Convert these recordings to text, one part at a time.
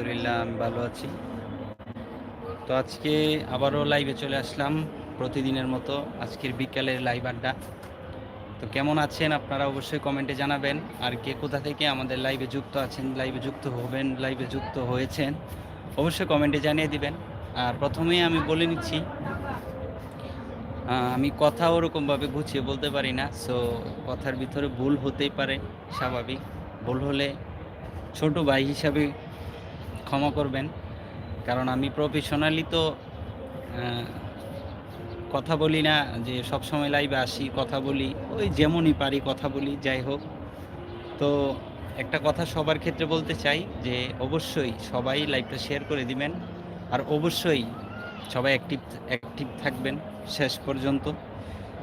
আলহামদুলিল্লাহ, আমি ভালো আছি। তো আজকে আবারও লাইভে চলে আসলাম প্রতিদিনের মতো, আজকের বিকালের লাইভ আড্ডা। তো কেমন আছেন আপনারা অবশ্যই কমেন্টে জানাবেন। আর কে কোথা থেকে আমাদের লাইভে যুক্ত আছেন লাইভে যুক্ত হবেন লাইভে যুক্ত হয়েছেন, অবশ্যই কমেন্টে জানিয়ে দিবেন। আর প্রথমেই আমি বলে নিচ্ছি আমি কথা ওরকমভাবে গুছিয়ে বলতে পারি না সো কথার ভিতরে ভুল হতেই পারে, স্বাভাবিক। ভুল হলে ছোট ভাই হিসাবে ক্ষমা করবেন। কারণ আমি প্রফেশনালি তো কথা বলি না, যে সব সময় লাইভে আসি, কথা বলি, ওই যেমনই পারি কথা বলি, যাই হোক। তো একটা কথা সবার ক্ষেত্রে বলতে চাই, যে অবশ্যই সবাই লাইভটা শেয়ার করে দিবেন, আর অবশ্যই সবাই অ্যাক্টিভ অ্যাক্টিভ থাকবেন শেষ পর্যন্ত।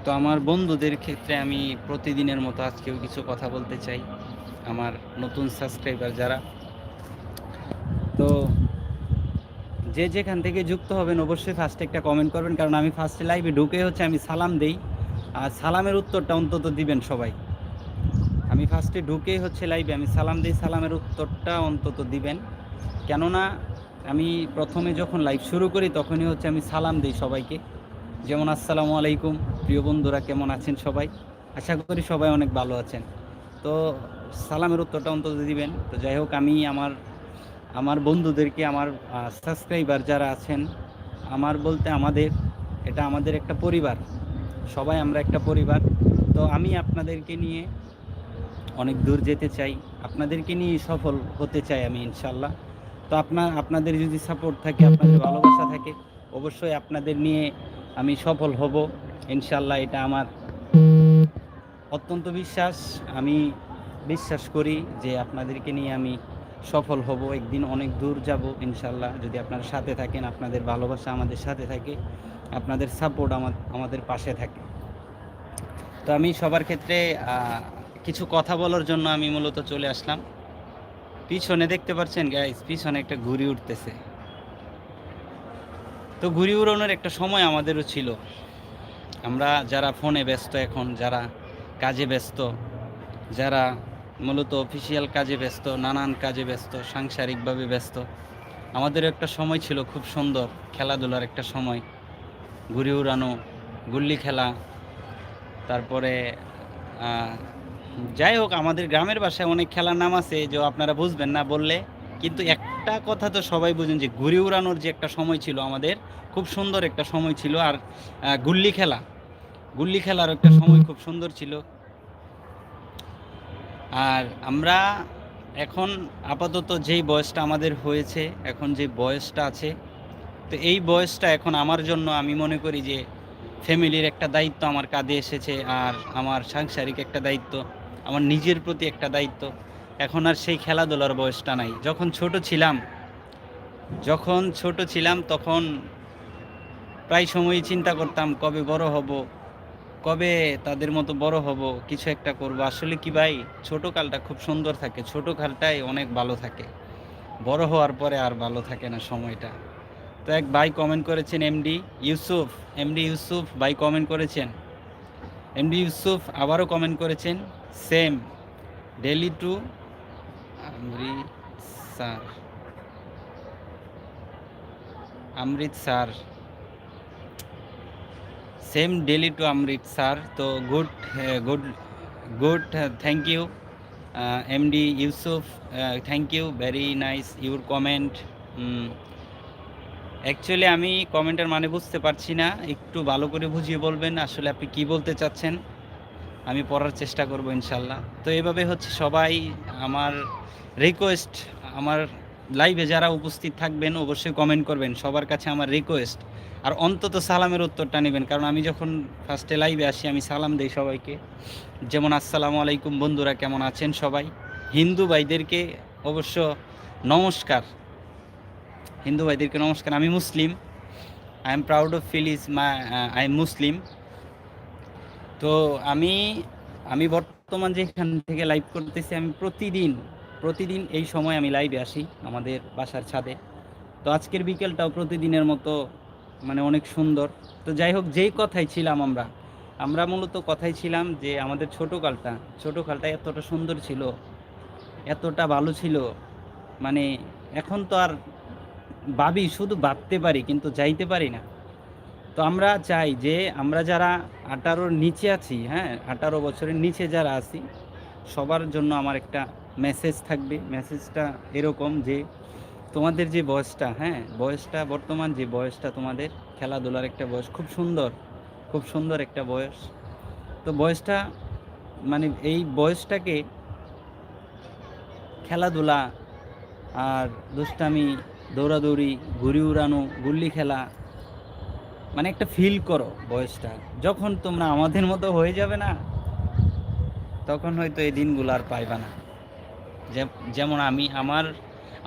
তো আমার বন্ধুদের ক্ষেত্রে আমি প্রতিদিনের মতো আজকেও কিছু কথা বলতে চাই। আমার নতুন সাবস্ক্রাইবার যারা তো যে যেখান থেকে যুক্ত হবেন অবশ্যই ফার্স্টে একটা কমেন্ট করবেন, কারণ আমি ফার্স্টে লাইভে ঢুকে হচ্ছে আমি সালাম দেই। আর সালামের উত্তরটা অন্তত দিবেন সবাই। আমি ফার্স্টে ঢুকেই হচ্ছে লাইভে আমি সালাম দিই, সালামের উত্তরটা অন্তত দিবেন। কেননা আমি প্রথমে যখন লাইভ শুরু করি, তখনই হচ্ছে আমি সালাম দিই সবাইকে। যেমন, আসসালামু আলাইকুম, প্রিয় বন্ধুরা, কেমন আছেন সবাই? আশা করি সবাই অনেক ভালো আছেন। তো সালামের উত্তরটা অন্তত দিবেন। তো যাই হোক, আমি আমার আমার বন্ধুদেরকে, আমার সাবস্ক্রাইবার যারা আছেন, আমার বলতে আমাদের, এটা আমাদের একটা পরিবার। সবাই আমরা একটা পরিবার। তো আমি আপনাদেরকে নিয়ে অনেক দূর যেতে চাই। আপনাদেরকে নিয়ে সফল হতে চাই আমি ইনশাল্লাহ তো আপনার আপনাদের যদি সাপোর্ট থাকে, আপনাদের ভালোবাসা থাকে, অবশ্যই আপনাদের নিয়ে আমি সফল হব। ইনশাল্লাহ এটা আমার অত্যন্ত বিশ্বাস। আমি বিশ্বাস করি যে আপনাদেরকে নিয়ে আমি সফল হব, একদিন অনেক দূর যাব ইনশাল্লাহ যদি আপনারা সাথে থাকেন, আপনাদের ভালোবাসা আমাদের সাথে থাকে, আপনাদের সাপোর্ট আমাদের পাশে থাকে। তো আমি সবার ক্ষেত্রে কিছু কথা বলার জন্য আমি মূলত চলে আসলাম। পিছনে দেখতে পাচ্ছেন গাইস পিছনে একটা ঘুড়ি উঠতেছে। তো ঘুড়ি উড়ানোর একটা সময় আমাদেরও ছিল। আমরা যারা ফোনে ব্যস্ত এখন, যারা কাজে ব্যস্ত, যারা মূলত অফিসিয়াল কাজে ব্যস্ত, নানান কাজে ব্যস্ত, সাংসারিকভাবে ব্যস্ত। আমাদের একটা সময় ছিল খুব সুন্দর, খেলাধুলার একটা সময়। ঘুরে উড়ানো, গুল্লি খেলা, তারপরে যাই হোক, আমাদের গ্রামের বাসায় অনেক খেলার নাম আছে যে আপনারা বুঝবেন না বললে, কিন্তু একটা কথা তো সবাই বুঝেন যে, ঘুরে উড়ানোর যে একটা সময় ছিল আমাদের, খুব সুন্দর একটা সময় ছিল। আর গুল্লি খেলা, গুল্লি খেলার একটা সময় খুব সুন্দর ছিল। আর আমরা এখন আপাতত যেই বয়সটা আমাদের হয়েছে, এখন যে বয়সটা আছে, তো এই বয়সটা এখন আমার জন্য আমি মনে করি যে ফ্যামিলির একটা দায়িত্ব আমার কাঁধে এসেছে আর আমার সাংসারিক একটা দায়িত্ব, আমার নিজের প্রতি একটা দায়িত্ব। এখন আর সেই খেলাধুলার বয়সটা নাই। যখন ছোট ছিলাম, যখন ছোট ছিলাম তখন প্রায় সময়ই চিন্তা করতাম কবে বড় হব কবে তাদের মতো বড় হব, কিছু একটা করব। আসলে কি ভাই, ছোট কালটা খুব সুন্দর থাকে। ছোট কালটাই অনেক ভালো থাকে। বড় হওয়ার পরে আর ভালো থাকে না সময়টা। তো এক ভাই কমেন্ট করেছেন এমডি ইউসুফ এমডি ইউসুফ, ভাই কমেন্ট করেছেন। এমডি ইউসুফ আবারও কমেন্ট করেছেন same Delhi to Amritsar Amritsar same Delhi to Amritsar তো good good good thank you MD Yusuf thank you very nice your comment actually আমি কমেন্টের মানে বুঝতে পারছি না। একটু ভালো করে বুঝিয়ে বলবেন, আসলে আপনি কি বলতে চাচ্ছেন? আমি পড়ার চেষ্টা করব, ইনশাল্লাহ। তো এভাবে হচ্ছে সবাই আমার রিকোয়েস্ট আমার লাইভে যারা উপস্থিত থাকবেন, অবশ্যই কমেন্ট করবেন। সবার কাছে আমার রিকোয়েস্ট আর অন্তত সালামের উত্তরটা নেবেন। কারণ আমি যখন ফার্স্টে লাইভে আসি, আমি সালাম দিই সবাইকে। যেমন, আসসালামু আলাইকুম, বন্ধুরা কেমন আছেন সবাই? হিন্দু ভাইদেরকে অবশ্য নমস্কার। হিন্দু ভাইদেরকে নমস্কার। আমি Muslim. I am proud of feel is my I am Muslim তো আমি আমি বর্তমান যেখান থেকে লাইভ করতেছি, আমি প্রতিদিন প্রতিদিন এই সময় আমি লাইভে আসি আমাদের বাসার ছাদে। তো আজকের বিকেলটাও প্রতিদিনের মতো মানে অনেক সুন্দর। তো যাই হোক, যেই কথাই ছিলাম আমরা আমরা মূলত কথাই ছিলাম যে আমাদের ছোটো কালটা ছোটো কালটা এতটা সুন্দর ছিল, এতটা ভালো ছিল মানে এখন তো আর ভাবি শুধু ভাবতে পারি কিন্তু যাইতে পারি না। তো আমরা চাই যে আমরা যারা আঠারোর নিচে আছি হ্যাঁ আঠারো বছরের নিচে যারা আছি, সবার জন্য আমার একটা মেসেজ থাকবে। মেসেজটা এরকম যে, তোমাদের যে বয়সটা হ্যাঁ বয়সটা, বর্তমান যে বয়সটা তোমাদের, খেলাধুলার একটা বয়স, খুব সুন্দর খুব সুন্দর একটা বয়স। তো বয়সটা মানে এই বয়সটাকে খেলাধুলা আর দুষ্টামি, দৌড়াদৌড়ি, ঘুড়ি উড়ানো, গুল্লি খেলা মানে একটা ফিল করো বয়সটা। যখন তোমরা আমাদের মতো হয়ে যাবে না, তখন হয়তো এই দিনগুলো আর পাইবা না। যেমন আমি আমার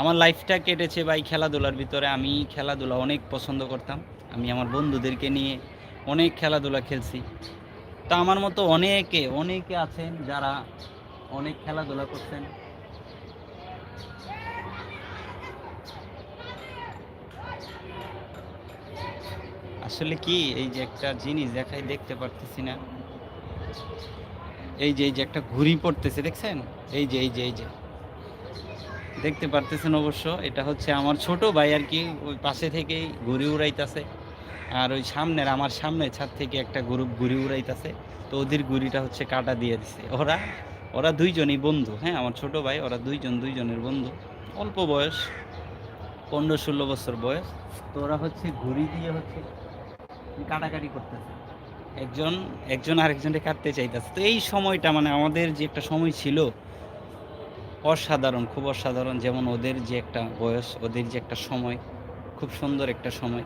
আমার লাইফটা কেটেছে বা এই খেলাধুলার ভিতরে। আমি খেলাধুলা অনেক পছন্দ করতাম। আমি আমার বন্ধুদেরকে নিয়ে অনেক খেলাধুলা খেলছি। তা আমার মতো অনেকে অনেকে আছেন যারা অনেক খেলাধুলা করছেন। আসলে কি, এই যে একটা জিনিস দেখাই, দেখতে পারতেছি না। এই যে এই যে একটা ঘুড়ি পড়তেছে, দেখছেন? এই যে এই যে এই যে। দেখতে পারতেছেন অবশ্য। এটা হচ্ছে আমার ছোট ভাই আর কি, ওই পাশে থেকেই ঘুরে উড়াইতেছে। আর ওই সামনের, আমার সামনে ছাদ থেকে একটা গ্রুপ ঘুরে উড়াইতেছে। তো ওদের ঘুড়িটা হচ্ছে কাটা দিয়ে দিছে। ওরা ওরা দুইজনই বন্ধু হ্যাঁ আমার ছোট ভাই, ওরা দুইজন দুইজনের বন্ধু। অল্প বয়স, পনেরো ষোলো বছর বয়স। তো ওরা হচ্ছে ঘুড়ি দিয়ে হচ্ছে কাটাকাটি করতেছে। একজন একজন আরেকজনকে কাটতে চাইতেছে। তো এই সময়টা মানে আমাদের যে একটা সময় ছিল অসাধারণ, খুব অসাধারণ যেমন ওদের যে একটা বয়স, ওদের যে একটা সময়, খুব সুন্দর একটা সময়।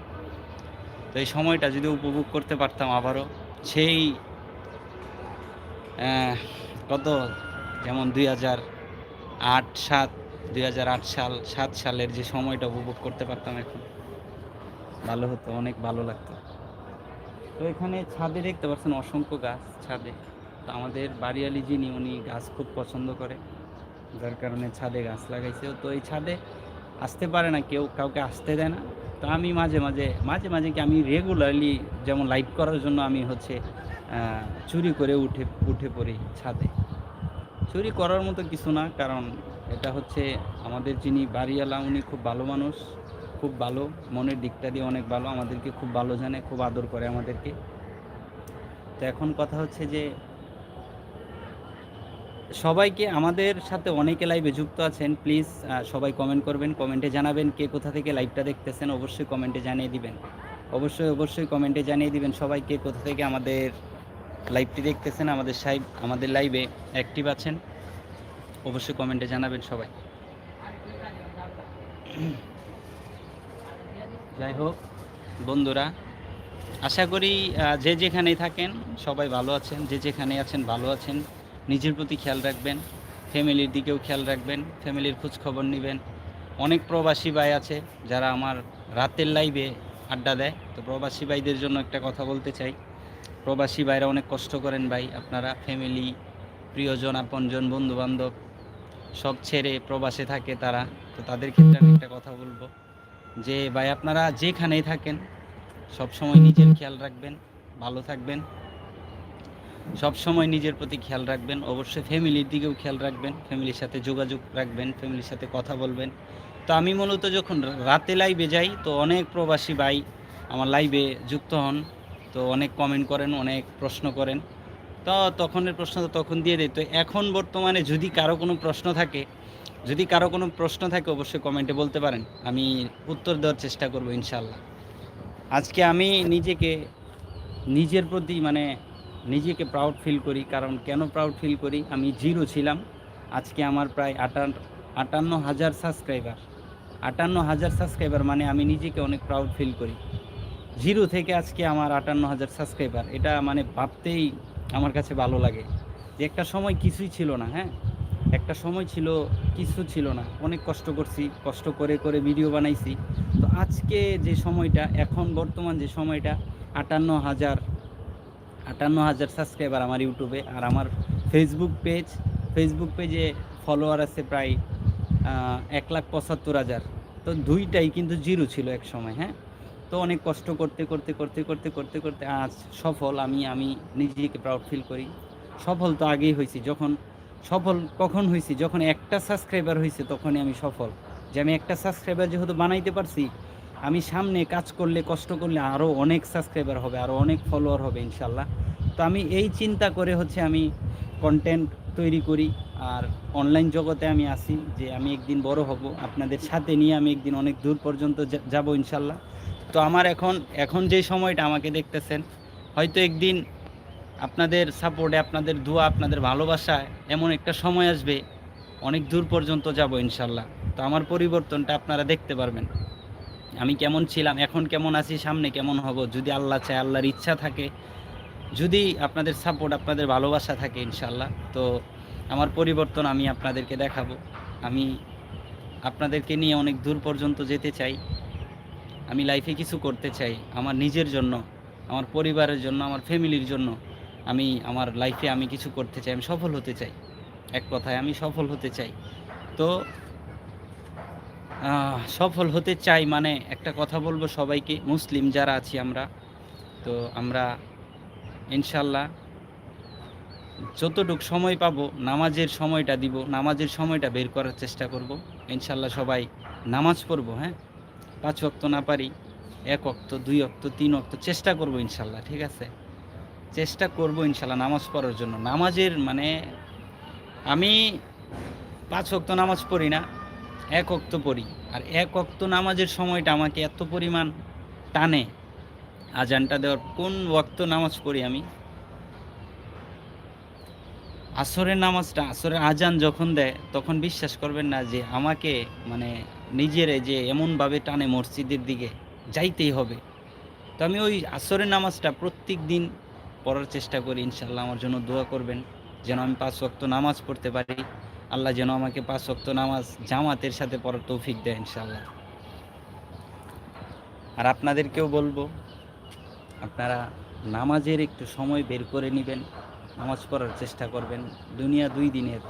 তো এই সময়টা যদি উপভোগ করতে পারতাম আবারও, সেই কত? যেমন দুই হাজার আট সাত, দুই হাজার আট সাল, সাত সালের যে সময়টা উপভোগ করতে পারতাম এখন, ভালো হতো, অনেক ভালো লাগতো। তো এখানে ছাদে দেখতে পাচ্ছেন অসংখ্য গাছ, ছাদে। তো আমাদের বাড়িয়ালি যিনি, উনি গাছ খুব পছন্দ করে। যার কারণে ছাদে গাছ লাগাইছে। তো এই ছাদে আসতে পারে না, কেউ কাউকে আসতে দেয় না। তো আমি মাঝে মাঝে মাঝে মাঝে কি আমি রেগুলারলি যেমন লাইভ করার জন্য আমি হচ্ছে চুরি করে উঠে উঠে পড়ি ছাদে। চুরি করার মতো কিছু না, কারণ এটা হচ্ছে আমাদের যিনি বাড়িওয়ালা, উনি খুব ভালো মানুষ, খুব ভালো, মনের দিকটা দিয়ে অনেক ভালো, আমাদেরকে খুব ভালো জানে, খুব আদর করে আমাদেরকে। তো এখন কথা হচ্ছে যে সবাইকে আমাদের সাথে অনেকে লাইভে যুক্ত আছেন। প্লিজ সবাই কমেন্ট করবেন কমেন্টে জানাবেন কে কোথা থেকে লাইভটা দেখতেছেন, অবশ্যই কমেন্টে জানিয়ে দিবেন। অবশ্যই অবশ্যই কমেন্টে জানিয়ে দিবেন সবাই কে কোথা থেকে আমাদের লাইভটি দেখতেছেন, আমাদের সাইব আমাদের লাইভে অ্যাক্টিভ আছেন। অবশ্যই কমেন্টে জানাবেন সবাই। যাই হোক, বন্ধুরা, আশা করি যে যেখানেই থাকেন সবাই ভালো আছেন, যে যেখানে আছেন ভালো আছেন। নিজের প্রতি খেয়াল রাখবেন, ফ্যামিলির দিকেও খেয়াল রাখবেন, ফ্যামিলির খোঁজ খবর নেবেন। অনেক প্রবাসী ভাই আছে যারা আমার রাতের লাইভে আড্ডা দেয়। তো প্রবাসী ভাইদের জন্য একটা কথা বলতে চাই। প্রবাসী ভাইরা অনেক কষ্ট করেন ভাই, আপনারা ফ্যামিলি প্রিয়জন, আপনজন, বন্ধুবান্ধব সব ছেড়ে প্রবাসে থাকে তারা। তো তাদের ক্ষেত্রে আমি একটা কথা বলব যে ভাই, আপনারা যেখানেই থাকেন সব সময় নিজের খেয়াল রাখবেন, ভালো থাকবেন। সব সময় নিজের প্রতি খেয়াল রাখবেন, অবশ্যই ফ্যামিলির দিকেও খেয়াল রাখবেন, ফ্যামিলির সাথে যোগাযোগ রাখবেন, ফ্যামিলির সাথে কথা বলবেন। তো আমি মূলত যখন রাতে লাইভে যাই, তো অনেক প্রবাসী ভাই আমার লাইভে যুক্ত হন। তো অনেক কমেন্ট করেন, অনেক প্রশ্ন করেন। তো তখনের প্রশ্ন তো তখন দিয়ে দেয় তো এখন বর্তমানে যদি কারও কোনো প্রশ্ন থাকে, যদি কারও কোনো প্রশ্ন থাকে অবশ্যই কমেন্টে বলতে পারেন। আমি উত্তর দেওয়ার চেষ্টা করব ইনশাল্লাহ আজকে আমি নিজেকে, নিজের প্রতি মানে নিজেকে প্রাউড ফিল করি, কারণ কেন প্রাউড ফিল করি? আমি জিরো ছিলাম। আজকে আমার প্রায় আটান, আটান্ন হাজার সাবস্ক্রাইবার আটান্ন হাজার সাবস্ক্রাইবার মানে আমি নিজেকে অনেক প্রাউড ফিল করি। জিরো থেকে আজকে আমার আটান্ন হাজার সাবস্ক্রাইবার এটা মানে ভাবতেই আমার কাছে ভালো লাগে। যে একটা সময় কিছুই ছিল না হ্যাঁ? একটা সময় ছিল, কিছু ছিল না। অনেক কষ্ট করছি, কষ্ট করে করে ভিডিও বানাইছি। তো আজকে যে সময়টা, এখন বর্তমান যে সময়টা, আটান্ন হাজার আটান্ন হাজার সাবস্ক্রাইবার আমার ইউটিউবে আর আমার ফেসবুক পেজ ফেসবুক পেজে ফলোয়ার আছে প্রায় এক লাখ পঁচাত্তর হাজার। তো দুইটাই কিন্তু জিরো ছিল এক সময় হ্যাঁ? তো অনেক কষ্ট করতে করতে করতে করতে করতে করতে আজ সফল আমি আমি নিজেকে প্রাউড ফিল করি। সফল তো আগেই হয়েছি, যখন সফল কখন হয়েছি? যখন একটা সাবস্ক্রাইবার হয়েছে তখনই আমি সফল। যে আমি একটা সাবস্ক্রাইবার যেহেতু বানাইতে পারছি আমি সামনে কাজ করলে, কষ্ট করলে আরও অনেক সাবস্ক্রাইবার হবে আরও অনেক ফলোয়ার হবে ইনশাল্লাহ তো আমি এই চিন্তা করে হচ্ছে আমি কন্টেন্ট তৈরি করি। আর অনলাইন জগতে আমি আসি যে আমি একদিন বড় হব, আপনাদের সাথে নিয়ে আমি একদিন অনেক দূর পর্যন্ত যাব ইনশাল্লাহ তো আমার এখন এখন যে সময়টা আমাকে দেখতেছেন, হয়তো একদিন আপনাদের সাপোর্টে আপনাদের দোয়া, আপনাদের ভালোবাসায় এমন একটা সময় আসবে, অনেক দূর পর্যন্ত যাব ইনশাল্লাহ তো আমার পরিবর্তনটা আপনারা দেখতে পারবেন। আমি কেমন ছিলাম, এখন কেমন আছি, সামনে কেমন হব, যদি আল্লাহ চায়, আল্লাহর ইচ্ছা থাকে, যদি আপনাদের সাপোর্ট আপনাদের ভালোবাসা থাকে ইনশাল্লাহ তো আমার পরিবর্তন আমি আপনাদেরকে দেখাবো। আমি আপনাদেরকে নিয়ে অনেক দূর পর্যন্ত যেতে চাই, আমি লাইফে কিছু করতে চাই, আমার নিজের জন্য, আমার পরিবারের জন্য, আমার ফ্যামিলির জন্য, আমি, আমার লাইফে আমি কিছু করতে চাই, আমি সফল হতে চাই, এক কথায় আমি সফল হতে চাই। তো সফল হতে চাই মানে একটা কথা বলব সবাইকে, মুসলিম যারা আছি আমরা। তো আমরা ইনশাল্লাহ যতটুক সময় পাবো নামাজের সময়টা দিব, নামাজের সময়টা বের করার চেষ্টা করব। ইনশাল্লাহ সবাই নামাজ পড়ব হ্যাঁ? পাঁচ অক্ত না পারি, এক অক্ত দুই অক্ত তিন অক্ত চেষ্টা করব ইনশাল্লাহ ঠিক আছে? চেষ্টা করব ইনশাল্লাহ নামাজ পড়ার জন্য। নামাজের মানে আমি পাঁচ অক্ত নামাজ পড়ি না এক অক্ত পড়ি। আর এক অক্ত নামাজের সময়টা আমাকে এত পরিমাণ টানে, আজানটা দেওয়ার কোন ওয়াক্ত নামাজ পড়ি আমি? আসরের নামাজটা, আসরের আজান যখন দেয়, তখন বিশ্বাস করবেন না যে আমাকে মানে নিজের যে এমনভাবে টানে মসজিদের দিকে, যাইতেই হবে। তো আমি ওই আসরের নামাজটা প্রত্যেক দিন পড়ার চেষ্টা করি, ইনশাল্লাহ আমার জন্য দোয়া করবেন, যেন আমি পাঁচ ওয়াক্ত নামাজ পড়তে পারি। আল্লাহ যেন আমাকে পাঁচ শক্ত নামাজ জামাতের সাথে পড়ার তৌফিক দেয় ইনশাল্লাহ আর আপনাদেরকেও বলব, আপনারা নামাজের একটু সময় বের করে নেবেন, নামাজ পড়ার চেষ্টা করবেন। দুনিয়া দুই দিনের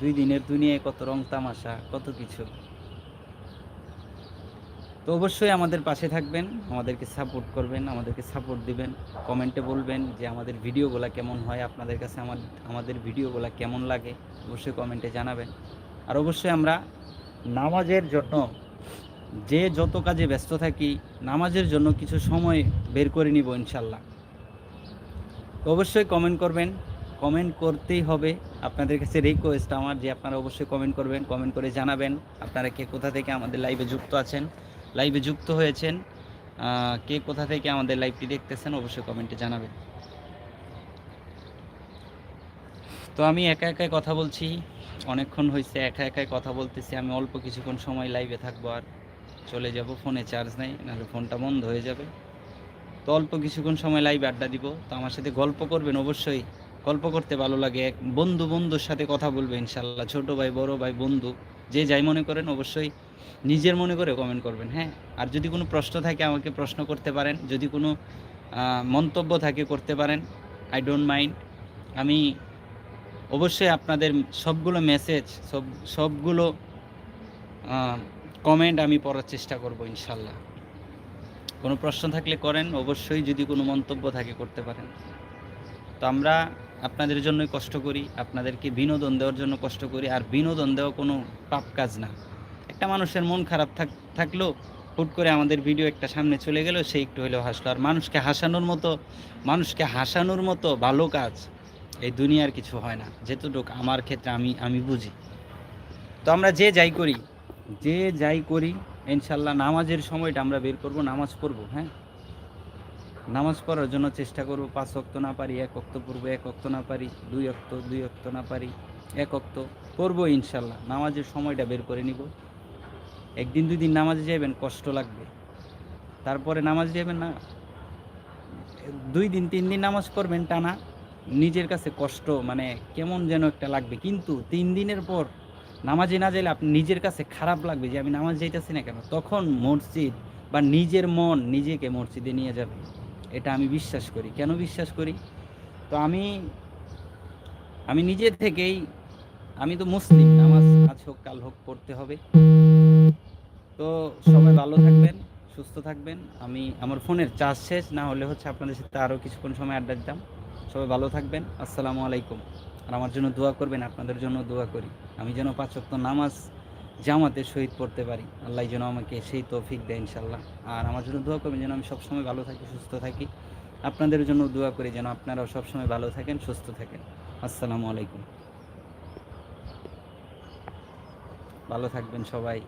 দুই দিনের দুনিয়ায় কত রং তামাশা, কত কিছু। তো অবশ্যই আমাদের পাশে থাকবেন, আমাদেরকে সাপোর্ট করবেন, আমাদেরকে সাপোর্ট দিবেন কমেন্টে বলবেন যে আমাদের ভিডিওগুলো কেমন হয়, আপনাদের কাছে আমার, আমাদের ভিডিওগুলো কেমন লাগে, অবশ্যই কমেন্টে জানাবেন। আর অবশ্যই আমরা নামাজের জন্য যে যত কাজে ব্যস্ত থাকি, নামাজের জন্য কিছু সময় বের করে নিব ইনশাল্লাহ তো অবশ্যই কমেন্ট করবেন কমেন্ট করতেই হবে। আপনাদের কাছে রিকোয়েস্ট আমার যে আপনারা অবশ্যই কমেন্ট করবেন কমেন্ট করে জানাবেন, আপনারা কে কোথা থেকে আমাদের লাইভে যুক্ত আছেন। লাইভে যুক্ত হয়েছেন। কে কোথা থেকে আমাদের লাইভটি দেখতেছেন অবশ্যই কমেন্টে জানাবেন। তো আমি একা একাই কথা বলছি, অনেকক্ষণ হয়েছে একা একাই কথা বলতেছি, আমি অল্প কিছুক্ষণ সময় লাইভে থাকব আর চলে যাব ফোনে চার্জ নেই, নাহলে ফোনটা বন্ধ হয়ে যাবে। তো অল্প কিছুক্ষণ সময় লাইভ আড্ডা দিব, তো আমার সাথে গল্প করবেন অবশ্যই। গল্প করতে ভালো লাগে, এক বন্ধু বন্ধুর সাথে কথা বলবে ইনশাল্লাহ ছোট ভাই, বড় ভাই, বন্ধু। যে যাই মনে করেন, অবশ্যই নিজের মনে করে কমেন্ট করবেন হ্যাঁ? আর যদি কোনো প্রশ্ন থাকে, আমাকে প্রশ্ন করতে পারেন। যদি কোনো মন্তব্য থাকে, করতে পারেন। আই ডোন্ট মাইন্ড আমি অবশ্যই আপনাদের সবগুলো মেসেজ সব, সবগুলো কমেন্ট আমি পড়ার চেষ্টা করব, ইনশাল্লাহ। কোনো প্রশ্ন থাকলে করেন, অবশ্যই যদি কোনো মন্তব্য থাকে, করতে পারেন। তো আমরা আপনাদের জন্যই কষ্ট করি, আপনাদেরকে বিনোদন দেওয়ার জন্য কষ্ট করি, আর বিনোদন দেওয়া কোনো পাপ কাজ না। একটা মানুষের মন খারাপ থাক, থাকলেও হুট করে আমাদের ভিডিও একটা সামনে চলে গেল, সে একটু হলেও হাসলো। আর মানুষকে হাসানোর মতো, মানুষকে হাসানোর মতো ভালো কাজ এই দুনিয়ার কিছু হয় না। যেতটুকু আমার ক্ষেত্রে আমি আমি বুঝি। তো আমরা যে যাই করি, যে যাই করি, ইনশাল্লাহ নামাজের সময়টা আমরা বের করব, নামাজ পড়ব হ্যাঁ? নামাজ পড়ার জন্য চেষ্টা করব, পাঁচ অক্ত না পারি, এক অক্ত পড়ব, এক অক্ত না পারি, দুই অক্ত দুই অক্ত না পারি, এক অক্ত পড়ব ইনশাল্লাহ। নামাজের সময়টা বের করে নিব। একদিন, দুই দিন নামাজে যাবেন কষ্ট লাগবে। তারপরে নামাজ যাবেন না, দুই দিন, তিন দিন নামাজ পড়বেন টানা, নিজের কাছে কষ্ট মানে কেমন যেন একটা লাগবে। কিন্তু তিন দিনের পর নামাজে না যাইলে আপনি নিজের কাছে খারাপ লাগবে যে আমি নামাজ যাইতেছি না কেন? তখন মসজিদ বা নিজের মন নিজেকে মসজিদে নিয়ে যাবে। এটা আমি বিশ্বাস করি। কেন বিশ্বাস করি? তো আমি আমি নিজে থেকেই, আমি তো মুসলিম, নামাজ আজ হোক, কাল হোক পড়তে হবে। তো সবাই ভালো থাকবেন, সুস্থ থাকবেন। আমি, আমার ফোনের চার্জ শেষ, না হলে হচ্ছে আপনাদের সাথে আরও কিছুক্ষণ সময় আড্ডা দিতাম। সবাই ভালো থাকবেন, আসসালামু আলাইকুম। আর আমার জন্য দোয়া করবেন, আপনাদের জন্য দোয়া করি। আমি যেন পাঁচ নামাজ জামাতে শহীদ পড়তে পারি। আল্লাহ যেন আমাকে সেই তৌফিক দেয় ইনশাল্লাহ আর আমার জন্য দোয়া করবেন যেন আমি সবসময় ভালো থাকি, সুস্থ থাকি। আপনাদের জন্য দোয়া করি যেন আপনারাও সবসময় ভালো থাকেন, সুস্থ থাকেন। আসসালামু আলাইকুম। ভালো থাকবেন সবাই।